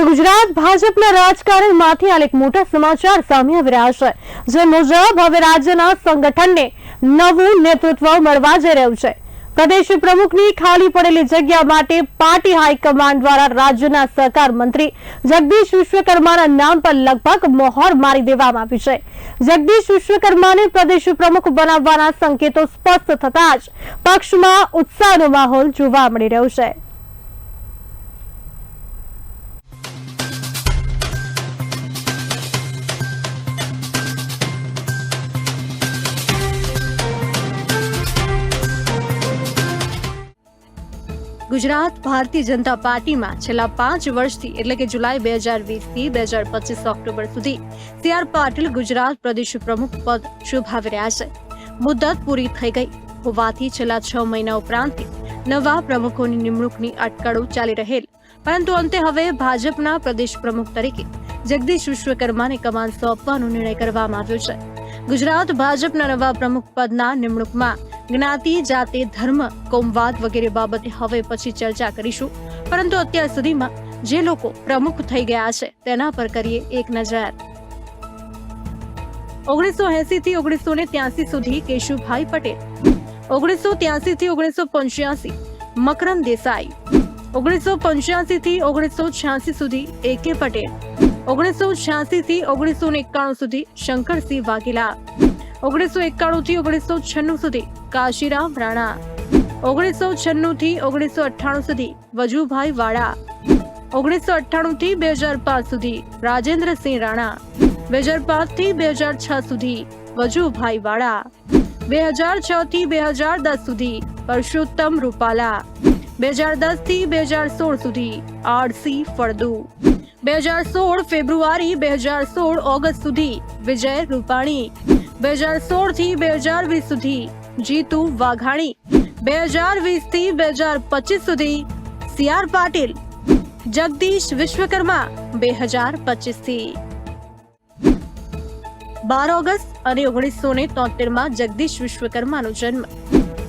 તો ગુજરાત ભાજપના રાજકારણમાંથી હાલ મોટા સમાચાર સામે આવી રહ્યા છે. જે મુજબ હવે રાજ્યના સંગઠનને નવું નેતૃત્વ મળવા જઈ રહ્યું છે. પ્રદેશ પ્રમુખની ખાલી પડેલી જગ્યા માટે પાર્ટી હાઈકમાન્ડ દ્વારા રાજ્યના સહકાર મંત્રી જગદીશ વિશ્વકર્માના નામ પર લગભગ મોહર મારી દેવામાં આવી છે. જગદીશ વિશ્વકર્માને પ્રદેશ પ્રમુખ બનાવવાના સંકેતો સ્પષ્ટ થતા જ પક્ષમાં ઉત્સાહનો માહોલ જોવા મળી રહ્યો છે. ગુજરાત ભારતીય જનતા પાર્ટીમાં છેલ્લા પાંચ વર્ષથી, એટલે કે જુલાઈ બે હજાર વીસથી બે હજાર પચીસ ઓક્ટોબર સુધી સી આર પાટીલ ગુજરાત પ્રદેશ પ્રમુખ પદ શોભાવી રહ્યા છે. મુદત પૂરી થઈ ગઈ. હોવાથી છેલ્લા છ મહિના ઉપરાંત નવા પ્રમુખોની નિમણૂકની અટકળો ચાલી રહેલ. પરંતુ અંતે હવે ભાજપના પ્રદેશ પ્રમુખ તરીકે જગદીશ વિશ્વકર્માને કમાન સોંપવાનો નિર્ણય કરવામાં આવ્યો છે. ગુજરાત ભાજપના નવા પ્રમુખ પદના નિમણૂકમાં જ્ઞાતિ, જાતિ, ધર્મ, કોમવાદ વગેરે બાબતે હવે પછી ચર્ચા કરીશું. પરંતુ અત્યાર સુધીમાં જે લોકો પ્રમુખ થઈ ગયા છે, તેના પર કરીએ એક નજર. ઓગણીસો એસી થી ઓગણીસો ને ત્યાસી સુધી કેશુભાઈ પટેલ, ઓગણીસો ત્યાસી થી ઓગણીસો પંચ્યાસી, મકરમ દેસાઈ, ઓગણીસો પંચ્યાસી થી ઓગણીસો છ્યાસી સુધી એ કે પટેલ ઓગણીસો છ્યાસી થી ઓગણીસો એકાણું સુધી શંકરસિંહ વાઘેલા. ઓગણીસો એકાણું થી ઓગણીસો છન્નું સુધી કાશીરામ રાણા. ઓગણીસો છન્નું થી ઓગણીસો અઠ્ઠાણું સુધી વજુભાઈ વાળા. ઓગણીસો અઠ્ઠાણું થી બે હજાર પાંચ સુધી રાજેન્દ્રસિંહ રાણા. બે હજાર પાંચથી બે હજાર છ સુધી વજુભાઈ વાળા. બે હજાર છ થી બે હજાર દસ સુધી પરસોત્તમ રૂપાલા. બે હજાર દસથી બે હજાર સોળ સુધી આરસી ફળદુ. બે હજાર સોળ ફેબ્રુઆરી, બે હજાર સોળ ઓગસ્ટ સુધી વિજય રૂપાણી, બે હજાર સોળથી બે હજાર વીસ સુધી જીતુ વાઘાણી, બે હજાર વીસથી બે હજાર પચીસ સુધી સી આર પાટીલ, જગદીશ વિશ્વકર્મા બે હજાર પચીસથી. બાર ઓગસ્ટ અને ઓગણીસો ને તોતેરમાં જગદીશ વિશ્વકર્માનો જન્મ.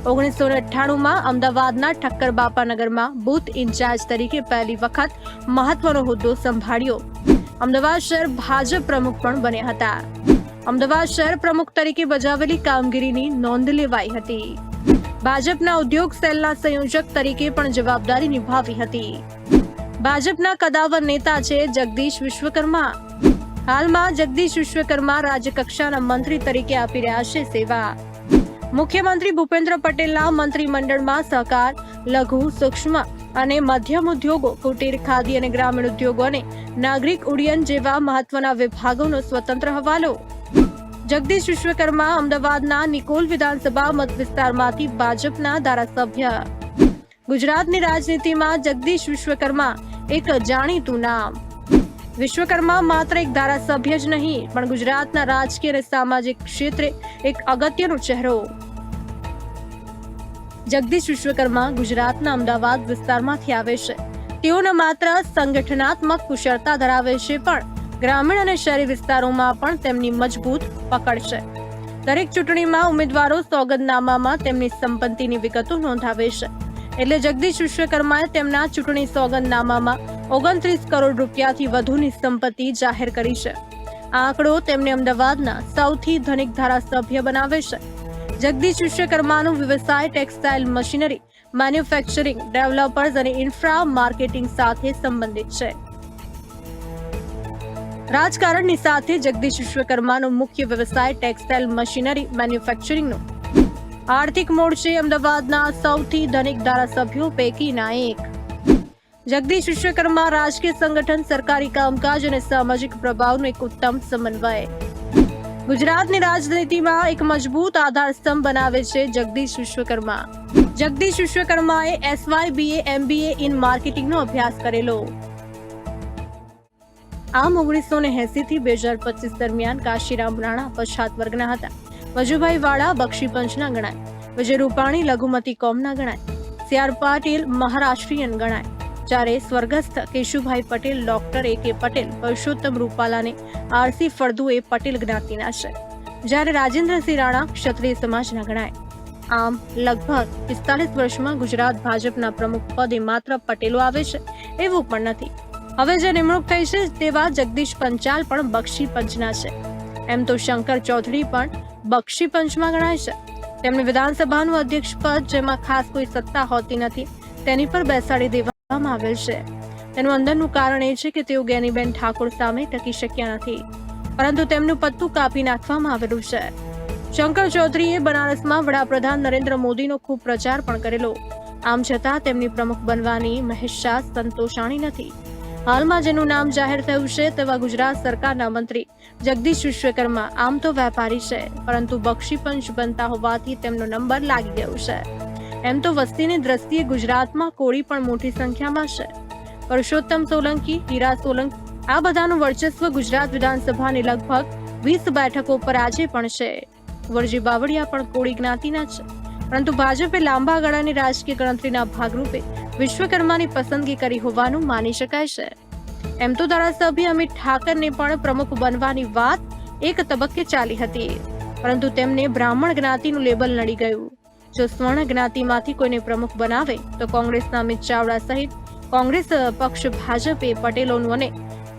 ઓગણીસો ને અઠ્ઠાણું અમદાવાદના ઠક્કર બાપાનગરમાં બુથ ઇન્ચાર્જ તરીકે પહેલી વખત મહત્વનો હોદ્દો સંભાળ્યો. અમદાવાદ શહેર ભાજપ પ્રમુખ પણ બન્યા હતા. અમદાવાદ શહેર પ્રમુખ તરીકે બજાવેલી કામગીરીની નોંધ લેવાઈ હતી. ભાજપના ઉદ્યોગ સેલના સંયોજક તરીકે પણ જવાબદારી નિભાવી હતી. ભાજપના કદાવર નેતા છે જગદીશ વિશ્વકર્મા. હાલમાં જગદીશ વિશ્વકર્મા રાજ્યકક્ષાના મંત્રી તરીકે આપી રહ્યા છે સેવા. મુખ્યમંત્રી ભૂપેન્દ્ર પટેલના મંત્રીમંડળમાં સહકાર, લઘુ, સૂક્ષ્મ અને મધ્યમ ઉદ્યોગો, કુટીર, ખાદી અને ગ્રામીણ ઉદ્યોગો અને નાગરિક ઉડ્ડયન જેવા મહત્વના વિભાગોનો સ્વતંત્ર હવાલો. જગદીશ વિશ્વકર્મા અમદાવાદના નિકોલ વિધાનસભા મત વિસ્તારમાંથી ભાજપના ધારાસભ્ય. ગુજરાતની રાજનીતિમાં જગદીશ વિશ્વકર્મા, એક જાણીતું નામ. વિશ્વકર્મા માત્ર એક ધારાસભ્ય જ નહીં, પણ ગુજરાતના રાજકીય અને સામાજિક ક્ષેત્રે એક અગત્યનો ચહેરો. જગદીશ વિશ્વકર્મા ગુજરાતના અમદાવાદ વિસ્તારમાંથી આવે છે. તેઓ ન માત્ર સંગઠનાત્મક કુશળતા ધરાવે છે, પણ ગ્રામીણ અને શહેરી વિસ્તારોમાં પણ તેમની મજબૂત પકડ છે. દરેક ચૂંટણીમાં ઉમેદવારો સોગંદનામામાં તેમની સંપત્તિની વિગતો નોંધાવે છે. એટલે જગદીશ વિશ્વકર્માએ તેમના ચૂંટણી સોગંદનામામાં ઓગણત્રીસ કરોડ રૂપિયાથી વધુની સંપત્તિ જાહેર કરી છે. આ આંકડો તેમને અમદાવાદના સૌથી ધનિક ધારાસભ્ય બનાવે છે. જગદીશ વિશ્વકર્માનો વ્યવસાય, ટેક્સટાઇલ મશીનરી, મેન્યુફેક્ચરિંગ, ડેવલપર્સ અને ઇન્ફ્રા માર્કેટિંગ સાથે સંબંધિત છે. રાજકારણની સાથે જગદીશ વિશ્વકર્માનો મુખ્ય વ્યવસાય, ટેક્સટાઇલ મશીનરી, મેન્યુફેક્ચરિંગનો. આર્થિક મોડ છે અમદાવાદના સૌથી ધનિક ધારાસભ્યો પૈકીના એક. જગદીશ વિશ્વકર્મા રાજકીય સંગઠન સરકારી કામકાજ અને સામાજિક પ્રભાવનું એક ઉત્તમ સમન્વય ગુજરાતની રાજનીતિમાં એક મજબૂત આધાર સ્તંભ બનાવે છે જગદીશ વિશ્વકર્મા. જગદીશ વિશ્વકર્માએ એસવાય બીએ એમબીએ ઇન માર્કેટિંગનો અભ્યાસ કરેલો. આમ ઓગણીસો ને એસી થી બે હજાર પચીસ દરમિયાન કાશીરામ રાણા પછાત વર્ગના હતા. વજુભાઈ વાળા બક્ષી પંચના ગણાય. વિજય રૂપાણી લઘુમતી કોમના ગણાય. સી આર પાટીલ મહારાષ્ટ્રીયન ગણાય. જ્યારે સ્વર્ગસ્થ Keshubhai Patel, doctor A K Patel Parshottam રૂપાલાને RC Faldu એ પટેલ જ્ઞાતિના છે. જ્યારે રાજેન્દ્રસિંહ રાણા ક્ષત્રિય સમાજના ગણાય. આમ, લગભગ પિસ્તાલીસ વર્ષમાં ગુજરાત ભાજપના પ્રમુખ પદે માત્ર પટેલો આવે છે, એવું પણ નથી. હવે જે નિમણૂક થઈ છે તેવા જગદીશ પંચાલ પણ બક્ષી પંચના છે. એમ તો શંકર ચૌધરી પણ બક્ષી પંચમાં ગણાય છે. તેમને વિધાનસભાનું અધ્યક્ષ પદ, જેમાં ખાસ કોઈ સત્તા હોતી નથી, તેની પર બેસાડી દેવામાં આવેલ છે. તેનું અંદરનું કારણ એ છે કે તેઓ જ્ઞાનીબેન ઠાકોર સામે ટકી શક્યા નથી. પરંતુ તેમનું પત્તું કાપી નાખવામાં આવેલું છે. શંકર ચૌધરીએ બનારસમાં વડાપ્રધાન નરેન્દ્ર મોદીનો ખૂબ પ્રચાર પણ કરેલો. આમ છતાં તેમની પ્રમુખ બનવાની મહેશા સંતોષાણી નથી. હાલમાં જેનું નામ જાહેર થયું છે તેવા ગુજરાત સરકારના મંત્રી જગદીશ વિશ્વકર્મા. આમ તો વેપારી છે, પરંતુ બક્ષીપંચ બનતા હોવાથી તેમનો નંબર લાગી ગયો છે. એમ તો વસ્તીની દ્રષ્ટિએ ગુજરાતમાં કોળી પણ મોટી સંખ્યામાં છે. પરસોત્તમ સોલંકી, હીરા સોલંકી, આ બધાનું વર્ચસ્વ ગુજરાત વિધાનસભાની લગભગ વીસ બેઠકો પર આજે પણ છે. વરજી બાવળિયા પણ કોળી જ્ઞાતિના છે. પરંતુ ભાજપે લાંબા ગાળાની રાજકીય ગણતરીના ભાગરૂપે વિશ્વકર્માની પસંદગી કરી હોવાનું માની શકાય છે. એમ તો ધારાસભ્ય અમિત ઠાકરને પણ પ્રમુખ બનવાની વાત એક તબક્કે ચાલી હતી. પરંતુ તેમને બ્રાહ્મણ જ્ઞાતિનું લેબલ નડી ગયું. જો સ્વર્ણ જ્ઞાતિમાંથી કોઈને પ્રમુખ બનાવે, તો કોંગ્રેસના અમિત ચાવડા સહિત કોંગ્રેસ પક્ષ ભાજપે પટેલોનું અને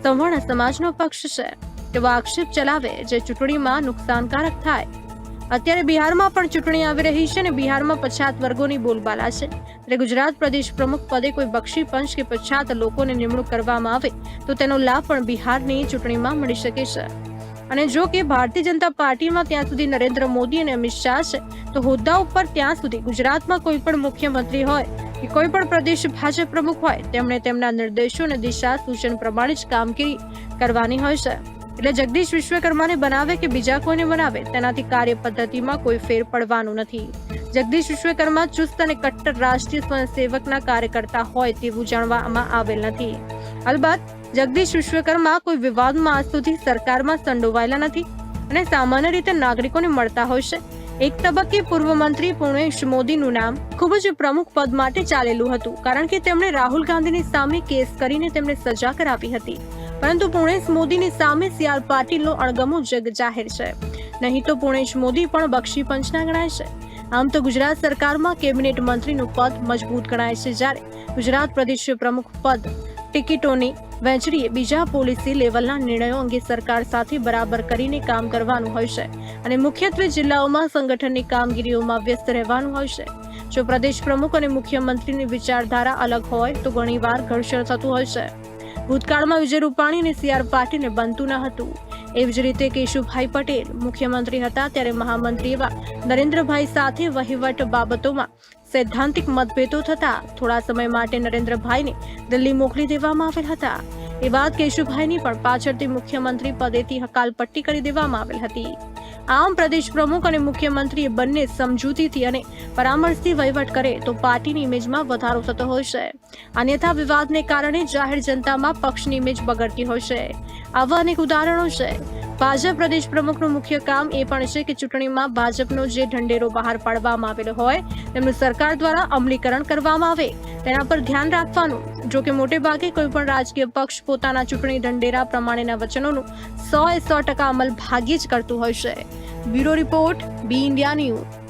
સવર્ણ સમાજનો પક્ષ છે. તેવો આક્ષેપ ચલાવે જે ચૂંટણીમાં નુકસાનકારક થાય. અત્યારે બિહારમાં પણ ચૂંટણી આવી રહી છે અને બિહારમાં પછાત વર્ગોની બોલબાલા છે. એટલે ગુજરાત પ્રદેશ પ્રમુખ પદે કોઈ બક્ષી, પંચ કે પછાત લોકોને નિમણૂક કરવામાં આવે, તો તેનો લાભ પણ બિહારની ચૂંટણીમાં મળી શકે છે. અને જો કે ભારતીય જનતા પાર્ટીમાં ત્યાં સુધી નરેન્દ્ર મોદી અને અમિત શાહ છે તો હોદ્દા ઉપર ત્યાં સુધી ગુજરાતમાં કોઈ પણ મુખ્યમંત્રી હોય કે કોઈ પણ પ્રદેશ ભાજપ પ્રમુખ હોય, તેમણે તેમના નિર્દેશો અને દિશા સૂચન પ્રમાણે જ કામગીરી કરવાની હોય છે. એટલે જગદીશ વિશ્વકર્માને બનાવે કે બીજા કોઈને બનાવે, તેનાથી કાર્ય પદ્ધતિમાં કોઈ ફેર પડવાનું નથી. જગદીશ વિશ્વકર્મા ચુસ્ત અને કટ્ટર રાષ્ટ્રીય સ્વયંસેવકના કાર્યકર્તા હોય તેવું જાણવામાં આવેલ નથી. અલબત્ત, જગદીશ વિશ્વકર્મા કોઈ વિવાદમાં આજ સુધી સરકારમાં સંડોવાયેલા નથી અને સામાન્ય રીતે નાગરિકોને મળતા હોય છે. એક તબક્કે પૂર્વ મંત્રી પૂર્ણેશ મોદીનું નામ ખૂબ જ પ્રમુખ પદ માટે ચાલેલું હતું, કારણ કે તેમણે રાહુલ ગાંધીની સામે કેસ કરીને તેમને સજા કરાવી હતી. પરંતુ પૂર્ણેશ મોદીની સામે સી આર પાટીલનો અણગમો જગ જાહેર છે. નહીં તો પૂર્ણેશ મોદી પણ બક્ષી પંચના ગણાય છે. આમ તો ગુજરાત સરકારમાં કેબિનેટ મંત્રીનું પદ મજબૂત ગણાય છે જ્યારે ગુજરાત પ્રદેશ પ્રમુખ પદ ટિકિટોની વહેંચણીએ બીજા પોલિસી લેવલના નિર્ણયો અંગે સરકાર સાથે બરાબર કરીને કામ કરવાનું હોય અને મુખ્યત્વે જિલ્લાઓમાં સંગઠનની કામગીરીઓમાં વ્યસ્ત રહેવાનું હોય જો પ્રદેશ પ્રમુખ અને મુખ્યમંત્રીની વિચારધારા અલગ હોય તો ઘણીવાર ઘર્ષણ થતું હોય છે. ભૂતકાળમાં વિજય રૂપાણી અને સી આર પાટીલને બનતું ન હતું. એવી જ રીતે કેશુભાઈ પટેલ મુખ્યમંત્રી હતા ત્યારે મહામંત્રી એવા નરેન્દ્રભાઈ સાથે વહીવટ બાબતોમાં સૈદ્ધાંતિક મતભેદો થતા થોડા સમય માટે નરેન્દ્રભાઈને દિલ્હી મોકલી દેવામાં આવેલ હતા. એ કેશુભાઈની પણ પાછળથી મુખ્યમંત્રી પદેથી હકાલપટ્ટી કરી દેવામાં આવેલ હતી. આમ પ્રદેશ પ્રમુખ અને મુખ્યમંત્રી બંને સમજૂતીથી અને પરામર્શથી વહીવટ કરે તો પાર્ટીની ઇમેજમાં વધારો થતો હોય છે. અન્યથા વિવાદને કારણે જાહેર જનતામાં પક્ષની ઇમેજ બગડતી હોય છે. આવા અનેક ઉદાહરણો છે. ભાજપ પ્રદેશ પ્રમુખનું મુખ્ય કામ એ પણ છે કે ચૂંટણીમાં ભાજપનો જે ઢંઢેરો બહાર પાડવામાં આવેલો હોય, તેમનું સરકાર દ્વારા અમલીકરણ કરવામાં આવે. તેના પર ધ્યાન રાખવાનું. જો કે મોટે ભાગે કોઈ પણ રાજકીય પક્ષ પોતાના ચૂંટણી ઢંઢેરા પ્રમાણેના વચનોનું સો એ સો ટકા અમલ ભાગ્યે જ કરતું હોય છે. Bureau report, B India news.